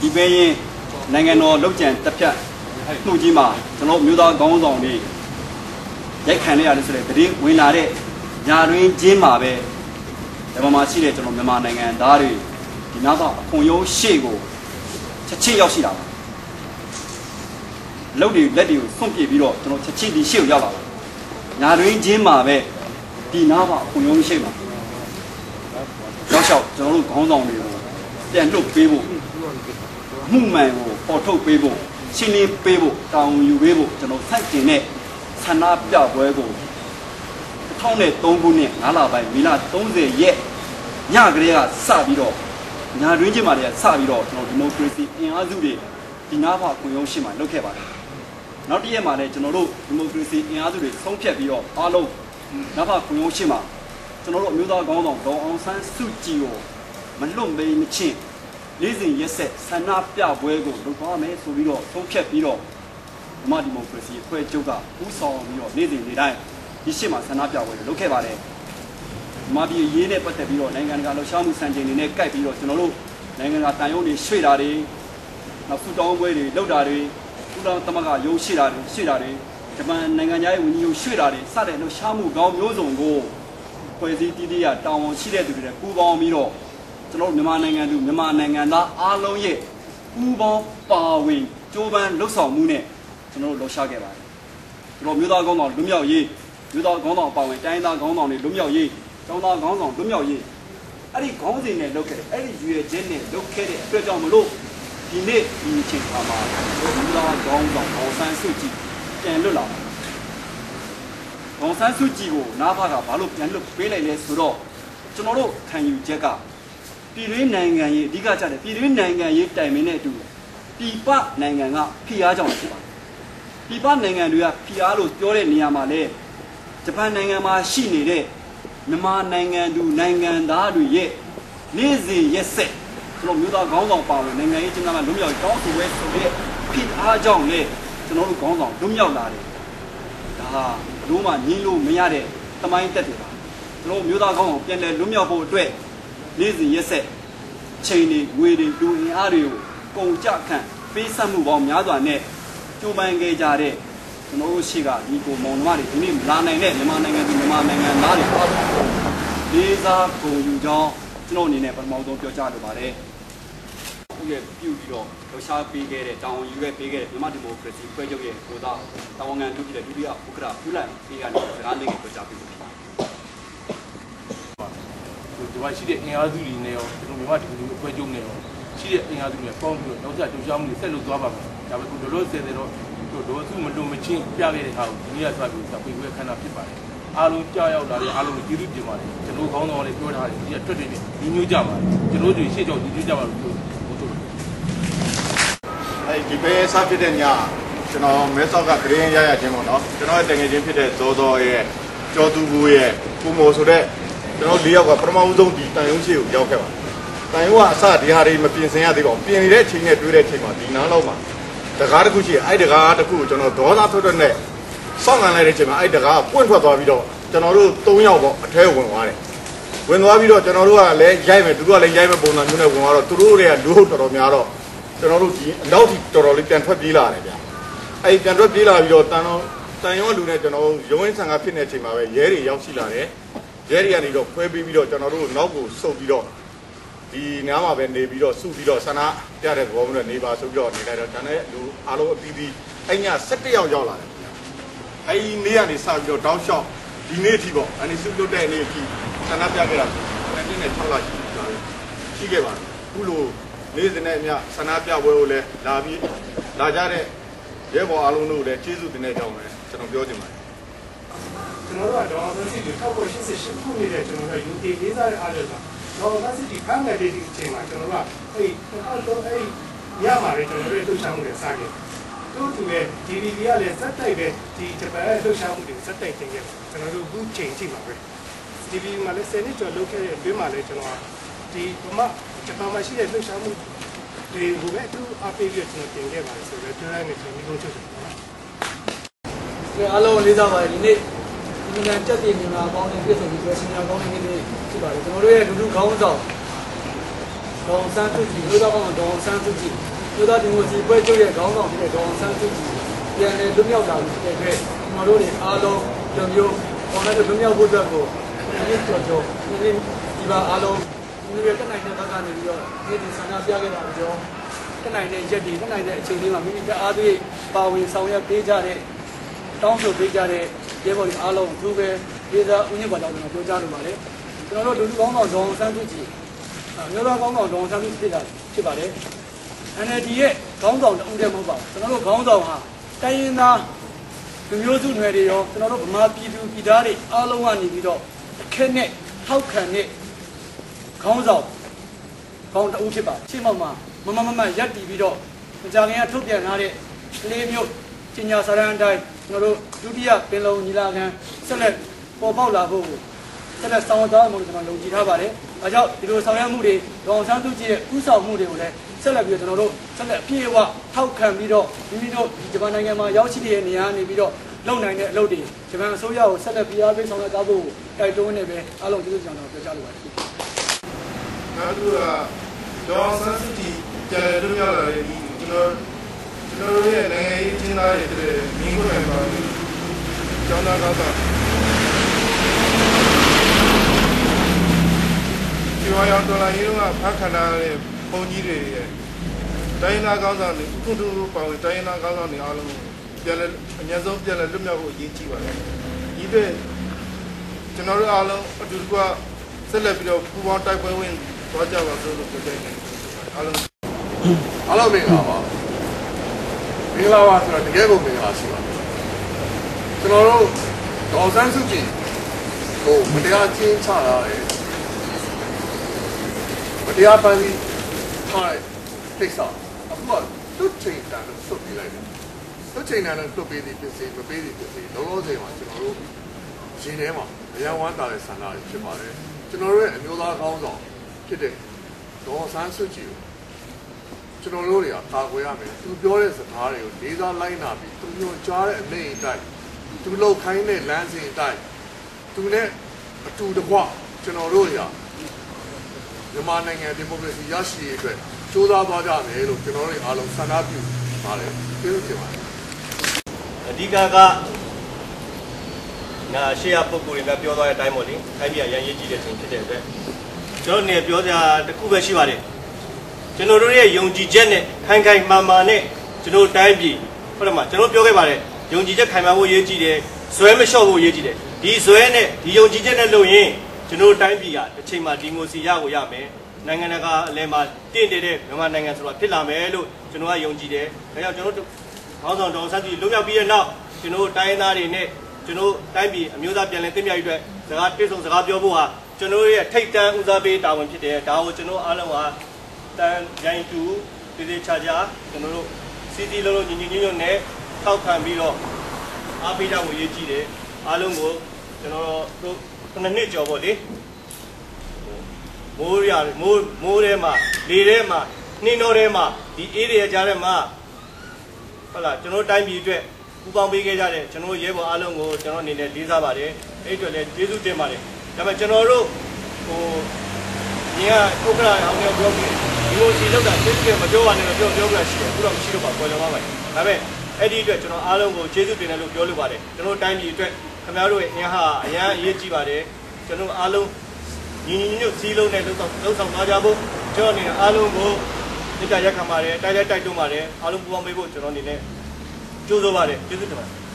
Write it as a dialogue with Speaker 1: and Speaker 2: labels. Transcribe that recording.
Speaker 1: ဒီပဲရင်နိုင်ငံတော်လုံခြံတပ်ဖြတ်မှုကြီးမှာကျွန်တော်မျိုးသားကောင်းဆောင်တွေရိုက်ခံရရတယ်ဆိုတဲ့တည်ဝင်လာတဲ့ညာတွင်ချင်းမှာပဲဒီမှာရှိတဲ့ကျွန်တော်မြန်မာနိုင်ငံသားတွေဒီနောက်တော့အခွန်ရုံးရှေ့ကိုချက်ချင်းရောက်ရှိတာပါလုပ်တွေလက်တွေကိုဆွန့်ပြေးပြီးတော့ကျွန်တော်ချက်ချင်းဒီရှေ့ကိုရောက်လာပါညာတွင်ချင်းမှာပဲဒီနားပါအခွန်ရုံးရှေ့မှာရောက်လျှောက်ကျွန်တော်တို့ခေါင်းဆောင်တွေကိုပြန်လွတ်ပေးဖို့ မှုမှန်ကိုပေါ်ထုတ်ပေးဖို့ရှင်းလင်းပေးဖို့တောင်းယူပေးဖို့ကျွန်တော်စိုက်တင်တဲ့ဆန္ဒပြပွဲကို2003ခုနှစ်9လပိုင်းမီလ30ရက်ညကလေးကစပြီးတော့ညာတွင်းချင်းမာတွေကစပြီးတော့ကျွန်တော်ဒီမိုကရေစီအင်အားစုတွေဒီနားဖာကွန်ရုံးရှင်းမှာလုပ်ခဲ့ပါတယ်နောက်တစ်ရက်မှာလည်းကျွန်တော်တို့ဒီမိုကရေစီအင်အားစုတွေဆုံးဖြတ်ပြီးတော့အားလုံးနားဖာကွန်ရုံးရှင်းမှာကျွန်တော်တို့အမျိုးသားကောင်းဆောင်ဒေါအောင်ဆန်းစုကြည်ကိုမလွတ်မေးမချင်း လေးစဉ်ရက်ဆက်ဆန္ဒပြပွဲကိုလုပ်သွားမယ်ဆိုပြီးတော့ဆုံးဖြတ်ပြီးတော့ဒီမဒီမိုကရေစီအဖွဲ့ချုပ်ကဥဆောင်ပြီးတော့နေ့စဉ်နေ့တိုင်းဒီရှင်းမှာဆန္ဒပြပွဲတွေလုပ်ခဲ့ပါတယ်ဒီမပြည်ရေးနဲ့ပတ်သက်ပြီးတော့နိုင်ငံတကာလှုပ်ရှားမှုစံချိန်တွေနဲ့ကိုက်ပြီးတော့ကျွန်တော်တို့နိုင်ငံတကာတန်ရုံးတွေရွှေ့တာတွေနောက်ဖူတောင်းပွဲတွေလုပ်တာတွေကုလသမဂ္ဂရုံးရှိတာတွေရှိတာတွေဂျပန်နိုင်ငံသားရဲ့ဝန်ကြီးရုံးရွှေ့တာတွေစတဲ့လှုပ်ရှားမှုကောင်းမျိုးစုံကိုဖွဲ့စည်းတည်တည်ရတောင်းဝန်ရှိတဲ့သူတွေနဲ့ပူးပေါင်းပြီးတော့ ကျွန်တော်တို့မြန်မာနိုင်ငံသူမြန်မာနိုင်ငံသားအားလုံးရဲ့ပူးပေါင်းပါဝင်ကြိုးပမ်းလှုပ်ဆောင်မှုနဲ့ကျွန်တော်တို့လှုပ်ရှားခဲ့ပါတယ်ကျွန်တော်မျိုးသားကောင်းဆောင်လွတ်မြောက်ရေးမျိုးသားခေါင်းဆောင်ပါဝင်တိုင်းသားခေါင်းဆောင်တွေလွတ်မြောက်ရေးကျောင်းသားခေါင်းဆောင်လွတ်မြောက်ရေးအဲ့ဒီခေါင်းစဉ်နဲ့လုပ်ခဲ့တယ်အဲ့ဒီရွေချင်းနဲ့လုပ်ခဲ့တဲ့အတွက်ကြောင့်မလို့ဒီနေ့ဒီအချိန်ခါမှာမျိုးသားခေါင်းဆောင်အောင်ဆန်းစုကြည်ပြန်လွတ်လာတယ်အောင်ဆန်းစုကြည်ကိုနားဖားကဘာလို့ပြန်လွတ်ပေးလိုက်လဲဆိုတော့ကျွန်တော်တို့ခံယူချက်က ပြည်တွင်းနိုင်ငံရေးအဓိကကျတယ်ပြည်တွင်းနိုင်ငံရေးတိုင်မင်းနဲ့အတူပြည်ပနိုင်ငံကဖိအားကြောင့်ဖြစ်ပါတယ်ပြည်ပနိုင်ငံတွေကဖိအားလို့ပြောတဲ့နေရာမှာလဲဂျပန်နိုင်ငံမှာရှိနေတဲ့မြန်မာနိုင်ငံသူနိုင်ငံသားတွေရဲ့နေ့စဉ်ရက်ဆက်ကျွန်တော်မျိုးသားခေါင်းဆောင်ပါဝင်နိုင်ငံရေးကျင်းပမှာလွတ်မြောက်တောင်းဆိုပွဲဆိုတဲ့ဖိအားကြောင့်လေကျွန်တော်တို့ခေါင်းဆောင်လွတ်မြောက်လာတယ်ဒါဟာလုံးဝညင်းလို့မရတဲ့တမိုင်းတက်တွေပါကျွန်တော်မျိုးသားခေါင်းဆောင်ပြန်လည်လွတ်မြောက်ဖို့အတွက် နေ့စဉ်ရက်ဆက်ချိန်တွေငွေတွေလူအင်အားတွေကိုကုန်ကြခန့်ပေးဆက်မှုပေါင်းများစွာနဲ့ကြိုးပမ်းခဲ့ကြတဲ့ကျွန်တော်တို့ရှိကဒီကိုမောင်နှမတွေဒီနေ့လာနိုင်တဲ့မြန်မာနိုင်ငံသူမြန်မာနိုင်ငံသားတွေအားလုံးလေးစားဂုဏ်ယူကြောင်းကျွန်တော်အနေနဲ့ပထမဆုံးပြောကြားလိုပါတယ်။ဥရဲ့ပြုပြီးတော့လှူရှားပေးခဲ့တဲ့တောင်းယူခဲ့ပေးခဲ့တဲ့မြန်မာဒီမိုကရေစီဖွဲ့ချုပ်ရဲ့ကိုသားတာဝန်ခံဒုတိယဒုတိယဥက္ကဋ္ဌဦးလိုက်ပေးကနေစကားလေးကိုပြောကြားပေးလို့ဖြစ်ပါတယ်။
Speaker 2: ဒီမှာရှိတဲ့အင်အားစုတွေနဲ့ရောကျွန်တော်မြန်မာဒီမိုကရေစီဖွဲ့ချုပ်နဲ့ရောရှိတဲ့အင်အားစုတွေပေါင်းပြီးတော့နောက်ထပ်လှူရှားမှုတွေဆက်လုပ်သွားပါမယ်။ဒါပေမဲ့တို့လို့ဆယ်တယ်တော့တို့တို့စုမလွန်မချင်းပြခဲ့တဲ့ဟာကိုဒီနေ့ကသွားပြီးစပွေခွဲခန္ဓာဖြစ်ပါတယ်အားလုံးကြောက်ရောက်လာတယ်အားလုံးကိုကျေးဇူးတင်ပါတယ်ကျွန်တော်ခေါင်းဆောင်လေးပြောထားတယ်ဒီကတွက်တယ်ညီညွတ်ကြပါတယ်ကျွန်တော်တို့ရှေ့ကြောက်ညီညွတ်ကြပါလို့ပြောဟုတ်တယ်
Speaker 3: အဲဒီပဲစားဖြစ်တဲ့ညကျွန်တော်မဲဆောက်ကဂရင်းရရချင်းပေါ့နော်ကျွန်တော်ရဲ့တငယ်ချင်းဖြစ်တဲ့ဇောဇောရဲ့ကျော်သူကိုရဲ့ကိုမောဆိုတဲ့ ကျွန်တော်၄ယောက်ကပထမဦးဆုံးဒီတန်ယုံရှိကိုရောက်ခဲ့ပါတယ်တန်ယုံကအစဒီဟာတွေမပြင်ဆင်ရသေးပါဘူးပြင်နေတဲ့အချိန်နဲ့တွေးတဲ့အချိန်မှာဒီနားလောက်မှာတကားတစ်ခုရှိအဲ့တကားတစ်ခုကိုကျွန်တော်ဒေါသထွက်ထွက်နဲ့စောင့်ခံလိုက်တဲ့အချိန်မှာအဲ့တကားပွင့်ထွက်သွားပြီးတော့ကျွန်တော်တို့၃ယောက်ပေါ့အထဲဝင်သွားတယ်ဝင်သွားပြီးတော့ကျွန်တော်တို့ကလည်းရိုက်မယ်သူတို့ကလည်းရိုက်မယ်ပုံစံမျိုးနဲ့ဝင်သွားတော့သူတို့တွေကလူဟုတ်တော်တော်များတော့ကျွန်တော်တို့ဒီအနောက်ထိတော်တော်လေးပြန်ထွက်ပြေးလာတယ်ဗျအဲ့ပြန်ထွက်ပြေးလာပြီးတော့တန်တော့တန်ရောလူနဲ့ကျွန်တော်တို့ရုံးရင်းဆန်ကဖြစ်နေတဲ့အချိန်မှာပဲရဲတွေရောက်ရှိလာတယ် ရဲတွေကနေတော့ခွဲပေးပြီးတော့ကျွန်တော်တို့နောက်ကိုဆုတ်ပြီးတော့ဒီနားမှာပဲနေပြီးတော့စုပြီးတော့ဆန္ဒပြတဲ့ဘောမျိုးနဲ့နေပါဆိုပြီးတော့နေလိုက်တော့ဒါနဲ့လူအားလုံးအပြီးပြီးအဲ့ည17ယောက်ရောက်လာတယ်အဲ့ဒီနေ့ကနေစပြီးတော့တောင်းလျှောက်ဒီနေ့အထိပေါ့အဲ့ဒီစုလွတ်တဲ့နေ့အထိဆန္ဒပြခဲ့တာဆိုတဲ့နေ့6လရှိပြီရှိခဲ့ပါတယ်ခုလိုနေ့စဉ်နဲ့အမျှဆန္ဒပြပွဲကိုလည်းလာပြီးလာကြတဲ့ရဲဘော်အားလုံးတို့လည်းကျေးဇူးတင်တဲ့အကြောင်းပဲကျွန်တော်ပြောချင်ပါတယ်
Speaker 4: ကျွန်တော်တို့ကတော့အစီအစဉ်1988ခုနှစ်တဲ့ကျွန်တော်တို့ယူတီလေးစားတဲ့အားလုံးတော့မဆစ်ဒီဖမ်းတဲ့ဒီအချိန်မှာကျွန်တော်တို့ကအဲ့တော့အဲ့ရပါတယ်ကျွန်တော်တို့လှုပ်ရှားမှုတွေစခဲ့တို့သူရဲ့ DVB ကလည်းစက်တိုက်ပဲဒီဂျပန်ရဲ့လှုပ်ရှားမှုတွေစက်တိုက်တင်ခဲ့ကျွန်တော်တို့အခုချိန်ချိန်ပါပဲ DVB မှာလည်း10နှစ်ကျော်လုပ်ခဲ့တဲ့အတွင်းမှာလည်းကျွန်တော်ဒီဗမာဂျပန်မှာရှိတဲ့လှုပ်ရှားမှုတွေကိုပဲသူအပေးပြီးကျွန်တော်တင်ခဲ့ပါတယ်ဆိုတော့ပြောရမယ်ကျွန်တော်ဒီလိုချုပ်တယ်ပေါ့နော်
Speaker 5: အားလုံးလေးစားပါတယ်ဒီနေ့ ဒီနေ့တက်ပြည်မြန်မာပေါင်းနေပြည့်စုံပြီးတော့စင်ညာကောင်းနေနေဖြစ်ပါတယ်ကျွန်တော်တို့ရဲ့လူလူခေါင်းဆောင်ဒေါန်ဆန်းစုကြည်လူတော်ကောင်ဒေါန်ဆန်းစုကြည်မြို့သားဒီမိုစီပွဲချုပ်ရဲ့ခေါင်းဆောင်ဖြစ်တဲ့ဒေါအောင်ဆန်းစုကြည်ပြန်လည်လွတ်မြောက်လာပြီဖြစ်တဲ့အတွက်ကျွန်တော်တို့တွေအားလုံးဒီမျိုးပေါ်လာတဲ့လွတ်မြောက်ဖို့အတွက်ကိုဒီနေ့ကြော်ကြော်ဒီနေ့ဒီပါအားလုံးဒီလိုတက်နိုင်တဲ့ဘက်ကနေပြီးတော့ဒီဒီဆန္ဒပြခဲ့တာကြောတက်နိုင်တဲ့ရက်တွေတက်နိုင်တဲ့အချိန်လေးမှာမိမိတအားသွေးပါဝင်ဆောင်ရွက်ပေးကြတဲ့တောင်းဆိုပေးကြတဲ့ ရဲဘော်တွေအားလုံးအထူးပဲဒေသဦးညစ်ပါတော့ကျွန်တော်ပြောကြားလိုပါတယ်ကျွန်တော်တို့လူလူကောင်းဆောင်ဒေါအောင်ဆန်းစုကြည်မျိုးသားကောင်းဆောင်ဒေါအောင်ဆန်းစုကြည်ဖြစ်တာဖြစ်ပါတယ် NLD ရဲ့ခေါင်းဆောင်တဦးတည်းမဟုတ်ပါဘူးကျွန်တော်တို့ခေါင်းဆောင်ဟာတိုင်းရင်းသားလူမျိုးစုနယ်တွေရောကျွန်တော်တို့ဗမာပြည်သူပြည်သားတွေအားလုံးကနေပြီးတော့အခက်နဲ့ထောက်ခံတဲ့ခေါင်းဆောင်ခေါင်းတဦးဖြစ်ပါရှေ့မောက်မှာမမမမရက်တည်ပြီးတော့မကြခင်ကထုတ်ပြန်ထားတဲ့ကလေးမျိုးကျညာစာရန်အတိုင်း ကျွန်တော်တို့ဒုတိယပင်လုံညီလာခံဆက်လက်ပေါ်ပေါက်လာဖို့ဆက်လက်ဆောင်ရွက်သွားမှာကျွန်တော်ယုံကြည်ထားပါတယ်။အဲကြောင့်ဒီလိုဆောင်ရွက်မှုတွေဒေါအောင်ဆန်းစုကြည်ရဲ့ဥဆောင်မှုတွေကိုလည်းဆက်လက်ပြီးတော့ကျွန်တော်တို့ဆက်လက်အပြည့်အဝထောက်ခံပြီးတော့မိမိတို့ဒီဂျပန်နိုင်ငံမှာရောက်ရှိနေတဲ့နေရာနေပြီးတော့လုပ်နိုင်တဲ့အလုပ်တွေဂျပန်အစိုးရကိုဆက်လက်ပြီးအားပေးဆောင်ရွက်သွားဖို့တိုက်တွန်းနေပဲအားလုံးကျေးဇူးတင်ကြောင်းပြောကြားလိုပါတယ်။
Speaker 3: နောက်တစ်ခုကဒေါ်ဆန်းစုကြည်ကျန်တဲ့တို့ရောက်လာတဲ့ဒီကျွန်တော် ကျွန်တော်တို့ရဲ့နိုင်ငံရေးကျင်းသားတွေတဲ့မြင်းခွင့်ပါကျောင်းသားကောင်းဆောင်ဒီဝါရောင်တော်လာရေးတော့ဖတ်ခန္ဓာရဲ့ပုံကြီးတွေရဲ့တိုင်းနာကောင်းဆောင်တွေခုတူပေါင်းတိုင်းနာကောင်းဆောင်တွေအားလုံးပြန်လဲအများဆုံးပြန်လဲလွတ်မြောက်ဖို့အရေးကြီးပါတယ်ဒီတဲ့ကျွန်တော်တို့အားလုံးအတူတကွဆက်လက်ပြီးတော့ပူပေါင်းတိုက်ပွဲဝင်သွားကြပါစို့လို့ပြောကြတယ်အားလုံး
Speaker 6: အားလုံးမင်္ဂလာပါမ င်္ဂလာပါဆိုတော့တကယ်ကိုမင်္ဂလာရှိပါကျွန်တော်တို့ဒေါ်ဆန်းစုကြည်ကိုမတရားချင်းချတာလေမတရားပန်းပြီးထားတဲ့ကိစ္စအခုကသူ့ချိန်တန်လို့ဆွတ်ပြလိုက်တယ်သူ့ချိန်တန်လို့ဆွတ်ပေးသည်ဖြစ်စေမပေးသည်ဖြစ်စေလောလောဆယ်မှာကျွန်တော်တို့ရှင်ထဲမှာအရန်ဝမ်းတာတဲ့ဆန္ဒတွေဖြစ်ပါတယ်ကျွန်တော်တို့ရဲ့အမျိုးသားကောင်းဆောင်ဖြစ်တဲ့ဒေါ်ဆန်းစုကြည်ကို ကျွန်တော်တို့တွေကကာကွယ်ရမယ်သူပြောတဲ့စကားတွေကိုလေးစားလိုက်နာပြီးသူညွှန်ကြားတဲ့အမိန့်အတိုင်းသူလောက်ခိုင်းတဲ့လမ်းစဉ်အတိုင်းသူနဲ့အတူတကွကျွန်တော်တို့တွေကမြန်မာနိုင်ငံဒီမိုကရေစီရရှိရေးအတွက်ကြိုးစားသွားကြမယ်လို့ကျွန်တော်တို့အားလုံးဆန္ဒပြုပါတယ်ကျေးဇူးတင်ပါတယ်
Speaker 7: အဓိကကနာရှေ့ရပုံကိုယ်တွေကပြောသွားတဲ့အတိုင်းပေါ့လေထိုင်းပြည်ရန်ရေးကြည့်တဲ့ချိန်ဖြစ်တဲ့အတွက်ကျွန်တော်နေပြောစရာတစ်ခုပဲရှိပါတယ် ကျွန်တော်တို့ရဲ့ယုံကြည်ချက်နဲ့ခိုင်ခိုင်မာမာနဲ့ကျွန်တော်တိုင်းပြည်ဟုတ်တယ်မကျွန်တော်ပြောခဲ့ပါတယ်ယုံကြည်ချက်ခိုင်မာဖို့ရေးကြည့်တယ်ဇွဲမလျှော့ဖို့ရေးကြည့်တယ်ဒီဇွဲနဲ့ဒီယုံကြည်ချက်နဲ့လုပ်ရင်ကျွန်တော်တိုင်းပြည်ကတစ်ချိန်မှာဒီမိုစီရကိုရမယ်နိုင်ငံတကာအလဲမှာတင့်တယ်တဲ့မြန်မာနိုင်ငံဆိုတာဖြစ်လာမယ်လို့ကျွန်တော်ကယုံကြည်တယ်ဒါကြောင့်ကျွန်တော်တို့ခေါင်းဆောင်တော်ဆက်တီလွတ်မြောက်ပြီးတဲ့နောက်ကျွန်တော်တိုင်းရင်းသားတွေနဲ့ကျွန်တော်တိုင်းပြည်အမျိုးသားပြည်လည်သိမြတ်ရေးအတွက်စကားပြေဆုံးစကားပြောဖို့ဟာကျွန်တော်ရဲ့ထိတ်တန်းဦးစားပေးတာဝန်ဖြစ်တယ်ဒါကိုကျွန်တော်အားလုံးဟာ တန်ရိုင်းတူတည်တည်ချာချာကျွန်တော်တို့စီစီလုံးလုံးညီညီညွတ်ညွတ်နဲ့ထောက်ခံပြီးတော့အားပေးကြဖို့ရည်ကြည်တယ်အားလုံးကိုကျွန်တော်တို့ခုနှစ်နှစ်ကျော်ပေါ့လေမိုးရမိုးမိုးထဲမှာလေထဲမှာနှင်းတော်ထဲမှာဒီအေးတွေကြားထဲမှာဟုတ်လားကျွန်တော်တိုင်းပြည်အတွက်ပူပေါင်းပေးခဲ့ကြတဲ့ကျွန်တော်ရဲဘော်အားလုံးကိုကျွန်တော်အနေနဲ့လေးစားပါတယ်အဲ့အတွက်လည်းကျေးဇူးတင်ပါတယ်ဒါပေမဲ့ကျွန်တော်တို့ဟိုညီကဥက္ကရာအောင်ပြောပြောပြီး ဒီလိုစီလောက်တာကျေးဇူးတင်မပြောပါနဲ့တော့ပြောပြောပြရှိတယ်အခုတော့မရှိတော့ပါပေါ်ကြောင်ပါပါဒါပေမဲ့အဲ့ဒီအတွက်ကျွန်တော်အားလုံးကိုကျေးဇူးတင်တယ်လို့ပြောလိုပါတယ်ကျွန်တော်တိုင်းပြည်အတွက်ခင်ဗျားတို့ရဲ့အင်ဟာအရန်အရေးကြီးပါတယ်ကျွန်တော်အားလုံးညီညီညွတ်စည်းလုံးနဲ့လှုပ်ဆောင်လှုပ်ဆောင်သွားကြဖို့ကျွန်တော်အနေနဲ့အားလုံးကိုမြစ်တာရက်ခံပါတယ်တိုက်တိုက်တိုက်တွန်းပါတယ်အားလုံးပူပေါင်းပေးဖို့ကျွန်တော်အနေနဲ့ကြိုးစားပါတယ်ကျေးဇူးတင်ပါတယ်